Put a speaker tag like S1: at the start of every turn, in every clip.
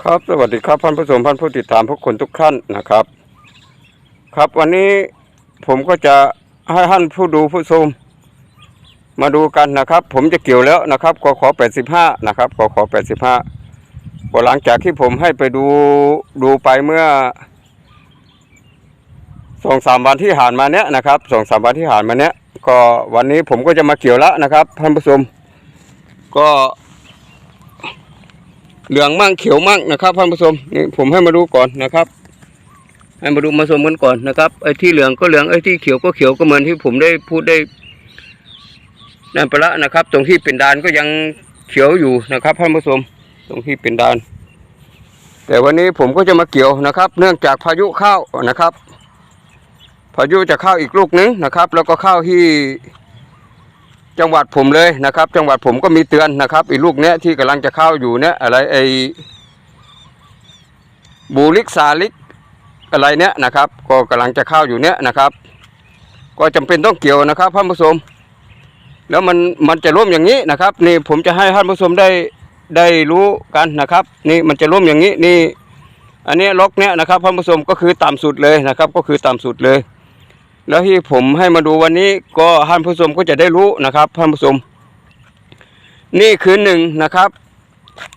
S1: ครับสวัสดีครับท่านผู้ชมท่านผู้ติดตามทุกคนทุกท่านนะครับ ครับวันนี้ผมก็จะให้ท่านผู้ดูผู้ชมมาดูกันนะครับ ผมจะเกี่ยวแล้วนะครับกขอ85นะครับกขอ85พอหลังจากที่ผมให้ไปดูดูไปเมื่อสองสามวันที่ผ่านมาเนี้ยนะครับสองสามวันที่ผ่านมาเนี้ยก็วันนี้ผมก็จะมาเกี่ยวแล้วนะครับท่านผู้ชม ก็ เหลืองมั่งเขียวมั่งนะครับท่านผู้ชมนี่ผมให้มาดูก่อนนะครับ ให้มาดูมาชมกันก่อนนะครับไอ้ที่เหลืองก็เหลืองไอ้ที่เขียวก็เขียวก็เหมือนที่ผมได้พูดได้นั่นไปละนะครับ ตรงที่เป็นดานก็ยังเขียวอยู่นะครับท่านผู้ชมตรงที่เป็นดาน แต่วันนี้ผมก็จะมาเกี่ยวนะครับ เนื่องจากพายุเข้านะครับ พายุจะเข้าอีกลูกนึงนะครับ แล้วก็เข้าที่ จังหวัดผมเลยนะครับ จังหวัดผมก็มีเตือนนะครับอีลูกเนี้ยที่กำลังจะเข้าอยู่เนี้ยอะไรไอบูลิกซาลิกอะไรเนี้ยนะครับ ก็กำลังจะเข้าอยู่เนี้ยนะครับ ก็จำเป็นต้องเกี่ยวนะครับท่านผู้ชมแล้วมันมันจะร่วมอย่างนี้นะครับ นี่ผมจะให้ท่านผู้ชมได้ได้รู้กันนะครับ นี่มันจะร่วมอย่างนี้นี่ อันนี้ล็อกเนี้ยนะครับท่านผู้ชมก็คือต่ำสุดเลยนะครับ ก็คือต่ำสุดเลย แล้วที่ผมให้มาดูวันนี้ก็ท่านผู้ชมก็จะได้รู้นะครับท่านผู้ชม นี่คือหนึ่งนะครับ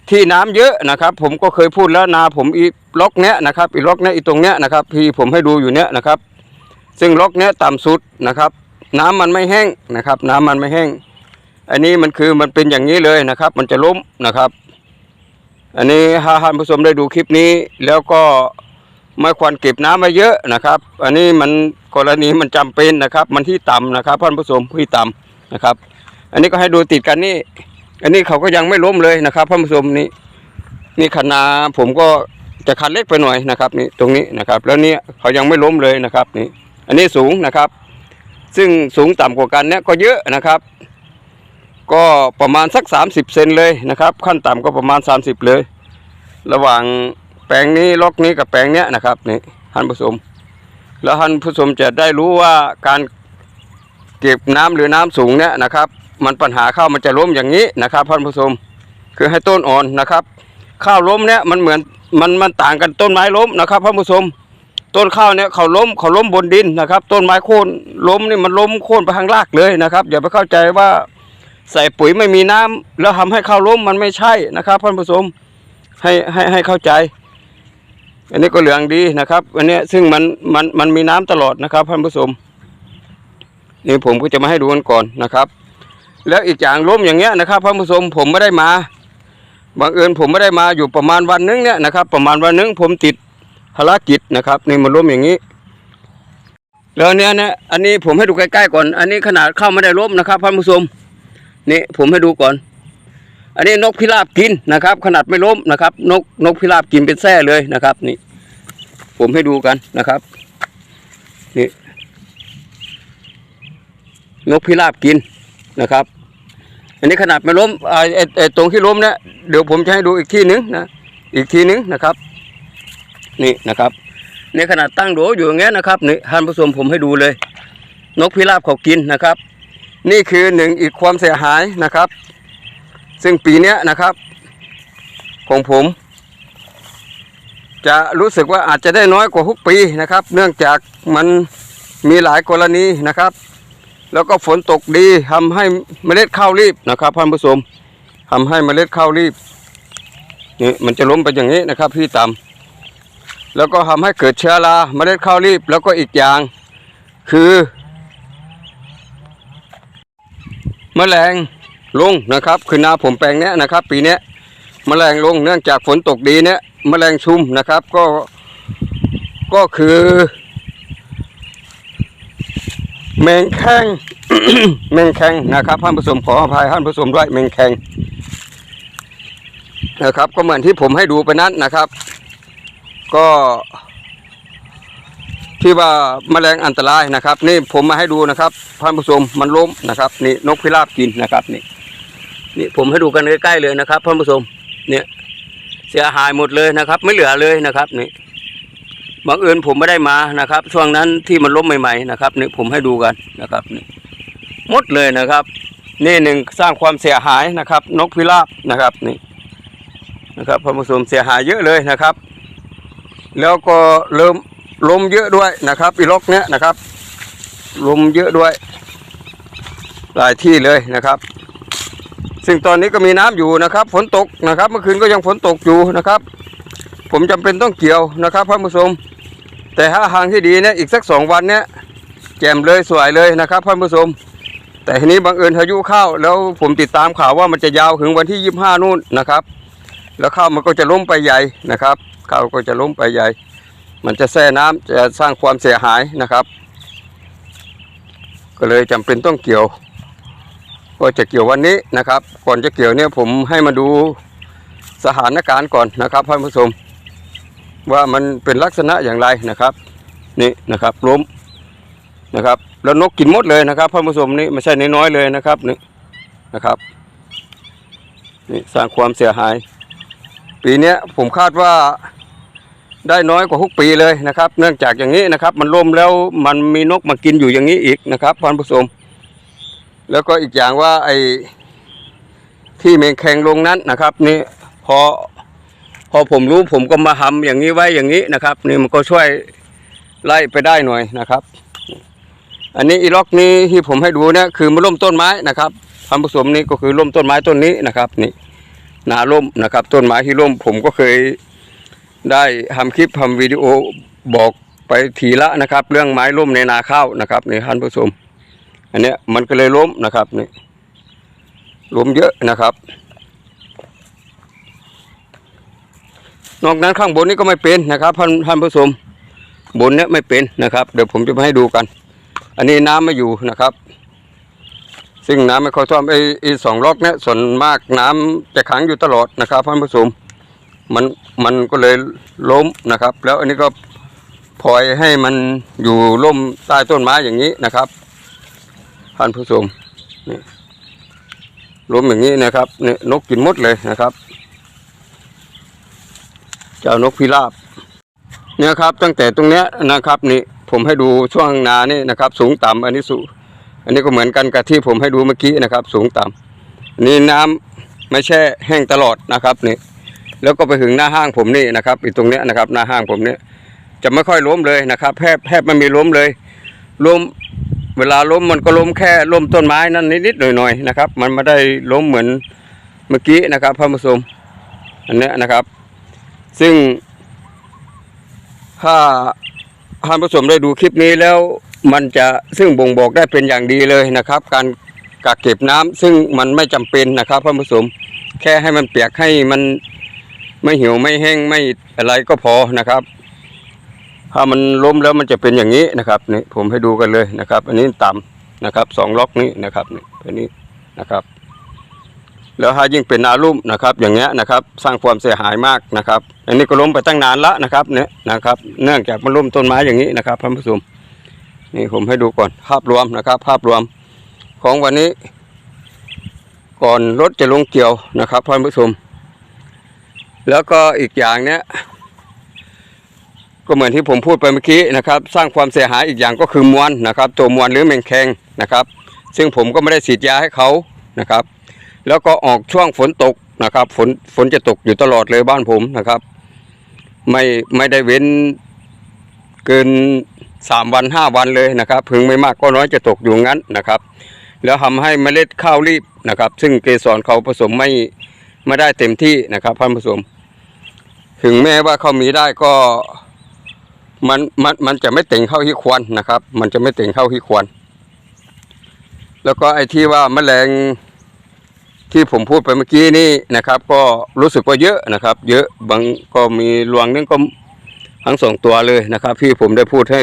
S1: ที่น้ำเยอะนะครับ ผมก็เคยพูดแล้วนาผมอีล็อกเนี้ยนะครับ อีล็อกเนี้ยอีตรงเนี้ยนะครับที่ผมให้ดูอยู่เนี้ยนะครับ ซึ่งล็อกเนี้ยต่ำสุดนะครับ น้ำมันไม่แห้งนะครับ น้ำมันไม่แห้ง อันนี้มันคือมันเป็นอย่างนี้เลยนะครับ มันจะล้มนะครับ อันนี้ถ้าท่านผู้ชมได้ดูคลิปนี้แล้วก็ ไม่ควรเก็บน้ำไว้เยอะนะครับ อันนี้มันกรณีมันจำเป็นนะครับ มันที่ต่ำนะครับท่านผู้ชมที่ต่ำนะครับ อันนี้ก็ให้ดูติดกันนี่ อันนี้เขาก็ยังไม่ล้มเลยนะครับท่านผู้ชมนี่นี่ขนาผมก็จะคันเล็กไปหน่อยนะครับนี่ตรงนี้นะครับ แล้วนี่เขายังไม่ล้มเลยนะครับนี่ อันนี้สูงนะครับ ซึ่งสูงต่ำกว่ากันเนี่ยก็เยอะนะครับ ก็ประมาณสัก 30 เซนเลยนะครับ ขั้นต่ำก็ประมาณ 30 เลย ระหว่าง แปลงนี้ล็อกนี้กับแปลงเนี้ยนะครับนี่ท่านผู้ชมแล้วท่านผู้ชมจะได้รู้ว่าการเก็บน้ำหรือน้ำสูงเนี้ยนะครับ มันปัญหาข้าวมันจะล้มอย่างนี้นะครับท่านผู้ชมคือให้ต้นอ่อนนะครับ ข้าวล้มเนี้ยมันเหมือนมันมันต่างกันต้นไม้ล้มนะครับท่านผู้ชมต้นข้าวเนี้ยเขาล้มเขาล้มบนดินนะครับ ต้นไม้โค่นล้มนี่มันล้มโค่นไปข้างรากเลยนะครับอย่าไปเข้าใจว่าใส่ปุ๋ยไม่มีน้ำแล้วทำให้ข้าวล้มมันไม่ใช่นะครับท่านผู้ชมให้ให้ให้เข้าใจ อันนี้ก็เหลืองดีนะครับอันเนี้ยซึ่งมันมันมันมีน้ำตลอดนะครับท่านผู้ชมนี่ผมก็จะมาให้ดูกันก่อนนะครับ แล้วอีกอย่างล้มอย่างเงี้ยนะครับท่านผู้ชมผมไม่ได้มาบังเอิญผมไม่ได้มาอยู่ประมาณวันนึงเนี่ยนะครับ ประมาณวันนึงผมติดภารกิจนะครับนี่มันล้มอย่างนี้ แล้วเนี้ยนะอันนี้ผมให้ดูใกล้ๆก่อน อันนี้ขนาดเข้าไม่ได้ล้มนะครับท่านผู้ชมนี่ผมให้ดูก่อน อันนี้นกพิราบกินนะครับ ขนาดไม่ล้มนะครับ นกนกพิราบกินเป็นแท้เลยนะครับนี่ ผมให้ดูกันนะครับนี่นกพิราบกินนะครับ อันนี้ขนาดไม่ล้มไอ้ไอ้ไอ้ตรงที่ล้มเนี่ยเดี๋ยวผมจะให้ดูอีกที่นึงนะอีกทีนึงนะครับ นี่นะครับในขนาดตั้งโดอยู่อย่างเงี้ยนะครับนี่ท่านผู้ชมผมให้ดูเลย นกพิราบเขากินนะครับ นี่คือหนึ่งอีกความเสียหายนะครับ ซึ่งปีนี้นะครับ ของผม จะรู้สึกว่าอาจจะได้น้อยกว่าทุกปีนะครับ เนื่องจากมันมีหลายกรณีนะครับ แล้วก็ฝนตกดีทำให้เมล็ดข้าวรีบนะครับท่านผู้ชมทำให้เมล็ดข้าวรีบนี่มันจะล้มไปอย่างนี้นะครับที่ต่ำแล้วก็ทำให้เกิดเชื้อราเมล็ดข้าวรีบ แล้วก็อีกอย่างคือ แมลง ลงนะครับ คือนาผมแปลงเนี้ยนะครับ ปีเนี้ยแมลงลงเนื่องจากฝนตกดีเนี้ยแมลงชุมนะครับ ก็ก็คือ แมงแข้งแมงแข้งนะครับท่านผู้ชมขออภัยท่านผู้ชมด้วยแมงแข้งนะครับ ก็เหมือนที่ผมให้ดูไปนั้นนะครับ ก็ที่ว่าแมลงอันตรายนะครับ นี่ผมมาให้ดูนะครับท่านผู้ชมมันล้มนะครับ นี่นกพิราบกินนะครับนี่ นี่ผมให้ดูกันใกล้ๆเลยนะครับท่านผู้ชมเนี่ยเสียหายหมดเลยนะครับ ไม่เหลือเลยนะครับนี่บังเอิญผมไม่ได้มานะครับ ช่วงนั้นที่มันล้มใหม่ๆนะครับนี่ผมให้ดูกันนะครับนี่หมดเลยนะครับ นี่หนึ่งสร้างความเสียหายนะครับ นกพิราบนะครับนี่นะครับท่านผู้ชมเสียหายเยอะเลยนะครับ แล้วก็เริ่มลมเยอะด้วยนะครับอีล็อกเนี้ยนะครับลมเยอะด้วย หลายที่เลยนะครับ ซึ่งตอนนี้ก็มีน้ำอยู่นะครับ ฝนตกนะครับ เมื่อคืนก็ยังฝนตกอยู่นะครับ ผมจำเป็นต้องเกี่ยวนะครับท่านผู้ชมแต่ถ้าทางที่ดีเนี่ยอีกสักสองวันเนี่ยแจ่มเลยสวยเลยนะครับท่านผู้ชมแต่ทีนี้บังเอิญพายุเข้าแล้วผมติดตามข่าวว่ามันจะยาวถึงวันที่ยี่ห้านู่นนะครับ แล้วข้าวมันก็จะล้มไปใหญ่นะครับข้าวก็จะล้มไปใหญ่ มันจะแช่น้ำจะสร้างความเสียหายนะครับ ก็เลยจำเป็นต้องเกี่ยว ก็จะเกี่ยววันนี้นะครับ ก่อนจะเกี่ยวเนี่ยผมให้มาดูสถานการณ์ก่อนนะครับท่านผู้ชมว่ามันเป็นลักษณะอย่างไรนะครับ นี่นะครับล้มนะครับ แล้วนกกินมดเลยนะครับท่านผู้ชมนี่ไม่ใช่น้อยๆเลยนะครับนี่นะครับนี่สร้างความเสียหาย ปีนี้ผมคาดว่าได้น้อยกว่าทุกปีเลยนะครับ เนื่องจากอย่างนี้นะครับ มันล่มแล้วมันมีนกมากินอยู่อย่างนี้อีกนะครับท่านผู้ชม แล้วก็อีกอย่างว่าไอ้ที่เมงแข่งลงนั้นนะครับ นี่พอพอผมรู้ผมก็มาทำอย่างนี้ไว้อย่างนี้นะครับ นี่มันก็ช่วยไล่ไปได้หน่อยนะครับ อันนี้อีล็อกนี้ที่ผมให้ดูเนี่ยคือมันล่มต้นไม้นะครับท่านผู้ชมนี่ก็คือล่มต้นไม้ต้นนี้นะครับ นี่นาล่มนะครับ ต้นไม้ที่ล่มผมก็เคยได้ทำคลิปทำวิดีโอบอกไปทีละนะครับ เรื่องไม้ล่มในนาข้าวนะครับนี่ท่านผู้ชม อันเนี้ยมันก็เลยล้มนะครับนี่ล้มเยอะนะครับ นอกนั้นข้างบนนี่ก็ไม่เป็นนะครับท่านท่านผู้ชมบนเนี้ยไม่เป็นนะครับ เดี๋ยวผมจะมาให้ดูกัน อันนี้น้ำไม่อยู่นะครับ ซึ่งน้ำไม่ค่อยท่วมไอ้สองล็อกเนี้ยส่วนมากน้ำจะขังอยู่ตลอดนะครับท่านผู้ชมมันมันก็เลยล้มนะครับ แล้วอันนี้ก็พลอยให้มันอยู่ร่มใต้ต้นไม้อย่างนี้นะครับ ท่านผู้ชมนี่ล้มอย่างนี้นะครับนี่นกกินมดเลยนะครับ เจ้านกพิราบเนี่ยครับ ตั้งแต่ตรงเนี้ยนะครับ นี่ผมให้ดูช่วงนานี่นะครับ สูงต่ำอันนี้สูอันนี้ก็เหมือนกันกับที่ผมให้ดูเมื่อกี้นะครับ สูงต่ำนี่น้ำไม่แช่แห้งตลอดนะครับนี่แล้วก็ไปถึงหน้าห้างผมนี่นะครับอีกตรงเนี้ยนะครับ หน้าห้างผมเนี่ยจะไม่ค่อยล้มเลยนะครับแทบแทบไม่มีล้มเลยล้ม เวลาล้มมันก็ล้มแค่ล้มต้นไม้นั่นนิดๆหน่อยๆนะครับ มันไม่ได้ล้มเหมือนเมื่อกี้นะครับพระผู้ชมอันเนี้ยนะครับ ซึ่งถ้าท่านผู้ชมได้ดูคลิปนี้แล้วมันจะซึ่งบ่งบอกได้เป็นอย่างดีเลยนะครับ การกักเก็บน้ำซึ่งมันไม่จำเป็นนะครับท่านผู้ชมแค่ให้มันเปียกให้มันไม่เหี่ยวไม่แห้งไม่อะไรก็พอนะครับ ถ้ามันล้มแล้วมันจะเป็นอย่างนี้นะครับนี่ผมให้ดูกันเลยนะครับ อันนี้ต่ำนะครับสองล็อกนี้นะครับนี่อันนี้นะครับ แล้วถ้ายิ่งเป็นนาลุ่มนะครับ อย่างเงี้ยนะครับ สร้างความเสียหายมากนะครับ อันนี้ก็ล้มไปตั้งนานละนะครับเนี่ยนะครับ เนื่องจากมันล้มต้นไม้อย่างนี้นะครับท่านผู้ชมนี่ผมให้ดูก่อนภาพรวมนะครับ ภาพรวมของวันนี้ ก่อนรถจะลงเกี่ยวนะครับท่านผู้ชมแล้วก็อีกอย่างเนี้ย ก็เหมือนที่ผมพูดไปเมื่อกี้นะครับ สร้างความเสียหายอีกอย่างก็คือมวลนะครับ ตัวมวลหรือแมงแคงนะครับ ซึ่งผมก็ไม่ได้ฉีดยาให้เขานะครับ แล้วก็ออกช่วงฝนตกนะครับฝนฝนจะตกอยู่ตลอดเลยบ้านผมนะครับ ไม่ไม่ได้เว้นเกินสามวันห้าวันเลยนะครับพึงไม่มากก็น้อยจะตกอยู่งั้นนะครับ แล้วทำให้เมล็ดข้าวรีบนะครับ ซึ่งเกสรเขาผสมไม่ไม่ได้เต็มที่นะครับท่านผสม ถึงแม้ว่าเขามีได้ก็ มันมันมันจะไม่เต่งเข้าที่ควรนะครับ มันจะไม่เต่งเข้าที่ควร แล้วก็ไอ้ที่ว่าแมลงที่ผมพูดไปเมื่อกี้นี่นะครับ ก็รู้สึกว่าเยอะนะครับ เยอะบางก็มีรวงนึงก็ทั้งสองตัวเลยนะครับ ที่ผมได้พูดให้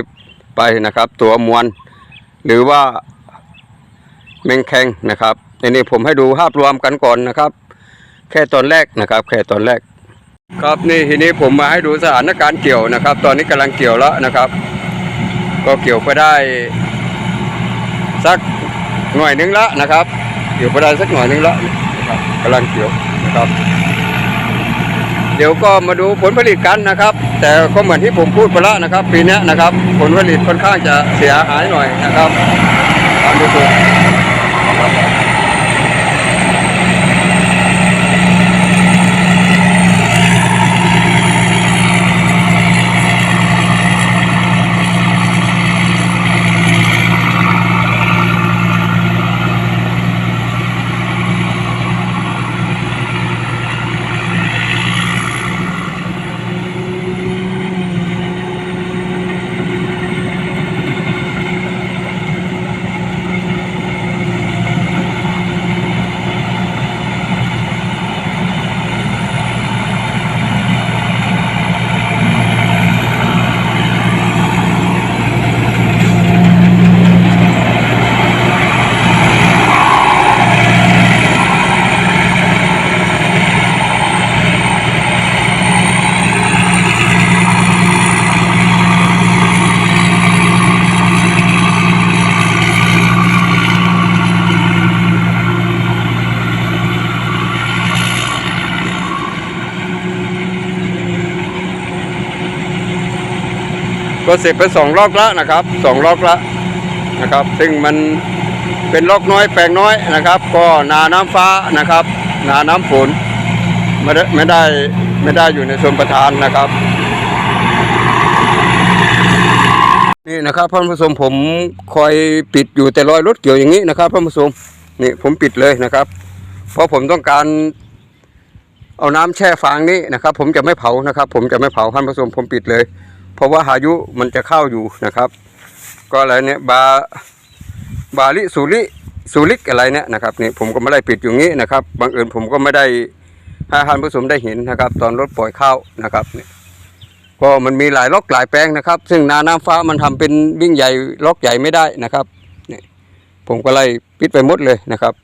S1: ไปนะครับ ตัวมวลหรือว่าแมงแคงนะครับอันนี้ผมให้ดูภาพรวมกันก่อนนะครับ แค่ตอนแรกนะครับ แค่ตอนแรก ครับนี่ทีนี้ผมมาให้ดูสถานการณ์เกี่ยวนะครับ ตอนนี้กำลังเกี่ยวแล้วนะครับ ก็เกี่ยวไปได้ สักหน่อยนึงละนะครับ เกี่ยวไปได้สักหน่อยนึงละนะครับกำลังเกี่ยวนะครับ เดี๋ยวก็มาดูผลผลิตกันนะครับ แต่ก็เหมือนที่ผมพูดไปแล้วนะครับ ปีนี้นะครับ ผลผลิตค่อนข้างจะเสียหายหน่อยนะครับตามดูตัว ก็เสร็จไปสองลอกละนะครับสองลอกละนะครับ ซึ่งมันเป็นลอกน้อยแปลงน้อยนะครับ ก็นาน้ำฟ้านะครับ นาน้ำฝนไม่ได้ไม่ได้ไม่ได้อยู่ในชนประทานนะครับ นี่นะครับท่านผู้ชมผมคอยปิดอยู่แต่รอยรถเกี่ยวอย่างนี้นะครับท่านผู้ชมนี่ผมปิดเลยนะครับ เพราะผมต้องการเอาน้ำแช่ฟางนี้นะครับ ผมจะไม่เผานะครับ ผมจะไม่เผาท่านผู้ชมผมปิดเลย ราะว่าหายุมันจะเข้าอยู่นะครับ ก็อะไรเนี่ยบาบาลิสุริสุริกอะไรเนี่ยนะครับนี่ผมก็ไม่ได้ปิดอยู่งี้นะครับบังเอิญผมก็ไม่ได้ให้ท่านผู้ชมได้เห็นนะครับ ตอนรถปล่อยเข้านะครับนี่ก็มันมีหลายล็อกหลายแปลงนะครับ ซึ่งนาน้ำฟ้ามันทำเป็นวิ่งใหญ่ล็อกใหญ่ไม่ได้นะครับนี่ผมก็ไล่ปิดไปหมดเลยนะครับ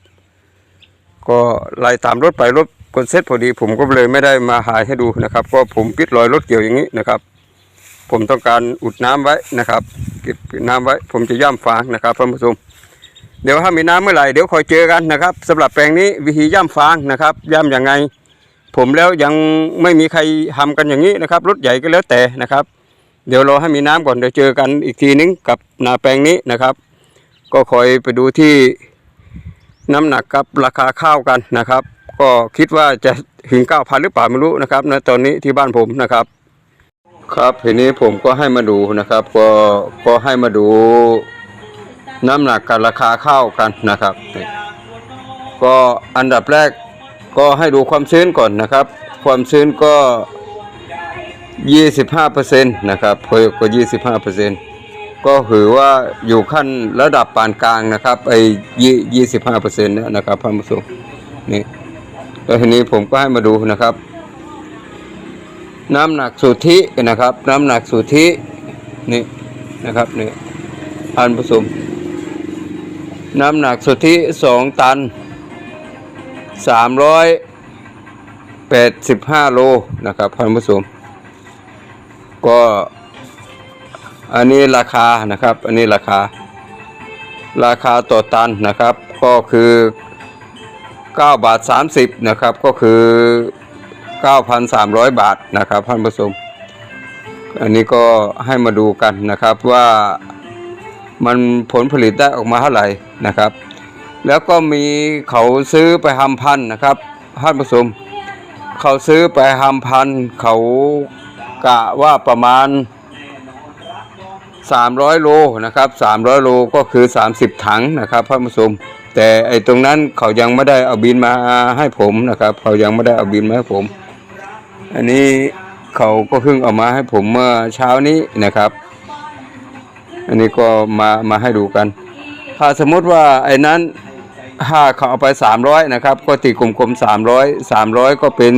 S1: ก็ไล่ตามรถไปรถกดเซ็ตพอดี ผมก็เลยไม่ได้มาหายให้ดูนะครับ ก็ผมปิดรอยรถเกี่ยวอย่างนี้นะครับ ผมต้องการอุดน้ำไว้นะครับ เก็บน้ำไว้ ผมจะย่ำฟางนะครับท่านผู้ชมเดี๋ยวถ้ามีน้ำเมื่อไหร่เดี๋ยวคอยเจอกันนะครับสำหรับแปลงนี้วิธีย่ำฟางนะครับ ย่ำอยังไง ผมแล้วยังไม่มีใครทำกันอย่างนี้นะครับรถใหญ่ก็แล้วแต่นะครับ เดี๋ยวรอให้มีน้ำก่อนเดี๋ยวเจอกันอีกทีนึงกับนาแปลงนี้นะครับ ก็คอยไปดูที่น้ำหนักกับราคาข้าวกันนะครับ ก็คิดว่าจะถึงเก้าพันหรือเปล่าไม่รู้นะครับณตอนนี้ที่บ้านผมนะครับ ครับทีนี้ผมก็ให้มาดูนะครับ ก็ก็ให้มาดูน้ำหนักกับราคาข้าวกันนะครับ ก็อันดับแรกก็ให้ดูความชื้นก่อนนะครับ ความชื้นก็ 25%นะครับเพอยก็ 25%ก็ถือว่าอยู่ขั้นระดับปานกลางนะครับไอ้ยี่25%เนี่ยนต์นะครับท่านผู้ชมนี่แล้วทีนี้ผมก็ให้มาดูนะครับ น้ำหนักสุทธินะครับ น้ำหนักสุทธินี่นะครับนี่ท่านผู้ชมน้ำหนักสุทธิสองตันสามร้อยแปดสิบห้าโลนะครับท่านผู้ชมก็อันนี้ราคานะครับ อันนี้ราคา ราคาต่อตันนะครับ ก็คือ 9 บาท 30 นะครับ ก็คือ 9,300 บาทนะครับท่านผู้ชมอันนี้ก็ให้มาดูกันนะครับว่ามันผลผลิตได้ออกมาเท่าไหร่นะครับ แล้วก็มีเขาซื้อไปทำพันนะครับท่านผู้ชมเขาซื้อไปทำพันเขากะว่าประมาณ 300 โลนะครับ 300 โลก็คือ 30 ถังนะครับท่านผู้ชมแต่ไอ้ตรงนั้นเขายังไม่ได้เอาบินมาให้ผมนะครับ เขายังไม่ได้เอาบินมาให้ผม อันนี้เขาก็เพิ่งเอามาให้ผมเมื่อเช้านี้นะครับ อันนี้ก็มามาให้ดูกัน ถ้าสมมติว่าไอ้นั้นถ้าเขาเอาไป 300 นะครับ ก็ตีกลมๆ300 300 ก็เป็น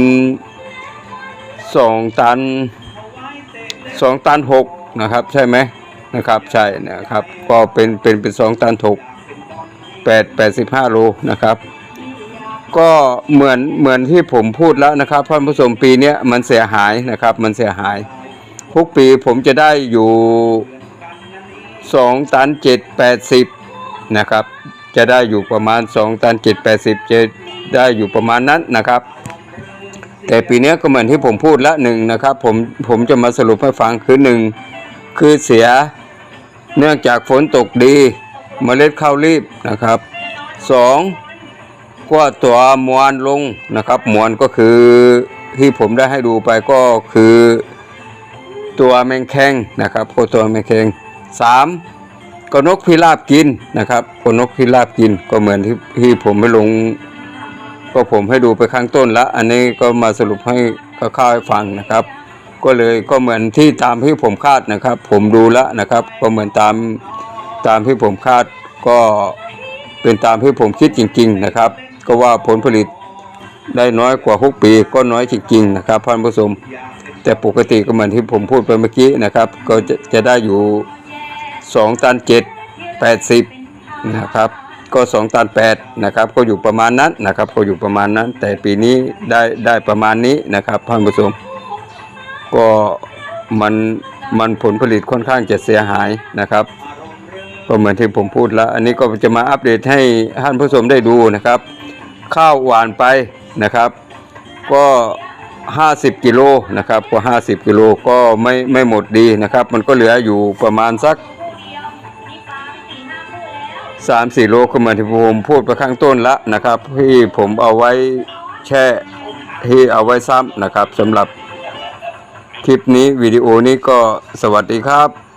S1: 2ตัน2ตัน6นะครับ ใช่ไหมนะครับ ใช่นะครับ ก็เป็นเป็นเป็น2ตัน6 8 85โลนะครับ ก็เหมือนเหมือนที่ผมพูดแล้วนะครับท่านผู้ชมปีนี้มันเสียหายนะครับ มันเสียหาย ทุกปีผมจะได้อยู่สองตันเจ็ดแปดสิบนะครับ จะได้อยู่ประมาณสองตันเจ็ดแปดสิบจะได้อยู่ประมาณนั้นนะครับ แต่ปีนี้ก็เหมือนที่ผมพูดละหนึ่งนะครับผมผมจะมาสรุปให้ฟังคือหนึ่งคือเสียเนื่องจากฝนตกดีมเมล็ดข้าวรีบนะครับสอง ขั้ตัวมวนลงนะครับ มวนก็คือที่ผมได้ให้ดูไปก็คือ ตัวแมงแคงนะครับพวกตัวแมงแคงสามก็นกพิราบกินนะครับก็นกพิราบกินก็เหมือนที่ที่ผมให้ลง ก็ผมให้ดูไปข้างต้นละ อันนี้ก็มาสรุปให้คร่าวๆให้ฟังนะครับ ก็เลยก็เหมือนที่ตามที่ผมคาดนะครับ ผมดูแล้วนะครับ ก็เหมือนตามตามที่ผมคาดก็เป็นตามที่ผมคิดจริง ๆ นะครับ ก็ว่าผลผลิตได้น้อยกว่า 6 ปีก็น้อยจริงๆนะครับท่านผู้ชมแต่ปกติก็เหมือนที่ผมพูดไปเมื่อกี้นะครับ ก็จะจะได้อยู่ 2 ตัน 7 80 นะครับ ก็ 2 ตัน 8 นะครับ ก็อยู่ประมาณนั้นนะครับ ก็อยู่ประมาณนั้น แต่ปีนี้ได้ได้ประมาณนี้นะครับท่านผู้ชมก็มันมันผลผลิตค่อนข้างจะเสียหายนะครับก็เหมือนที่ผมพูดแล้ว อันนี้ก็จะมาอัปเดตให้ท่านผู้ชมได้ดูนะครับ ข้าวหวานไปนะครับ ก็ 50กิโลนะครับก็ 50กิโลก็ไม่ไม่หมดดีนะครับ มันก็เหลืออยู่ประมาณสักสามสี่โลก็เหมือนที่ผมพูดไปข้างต้นละนะครับ ที่ผมเอาไว้แช่ที่เอาไว้ซ้ำนะครับสำหรับคลิปนี้วิดีโอนี้ก็สวัสดีครับ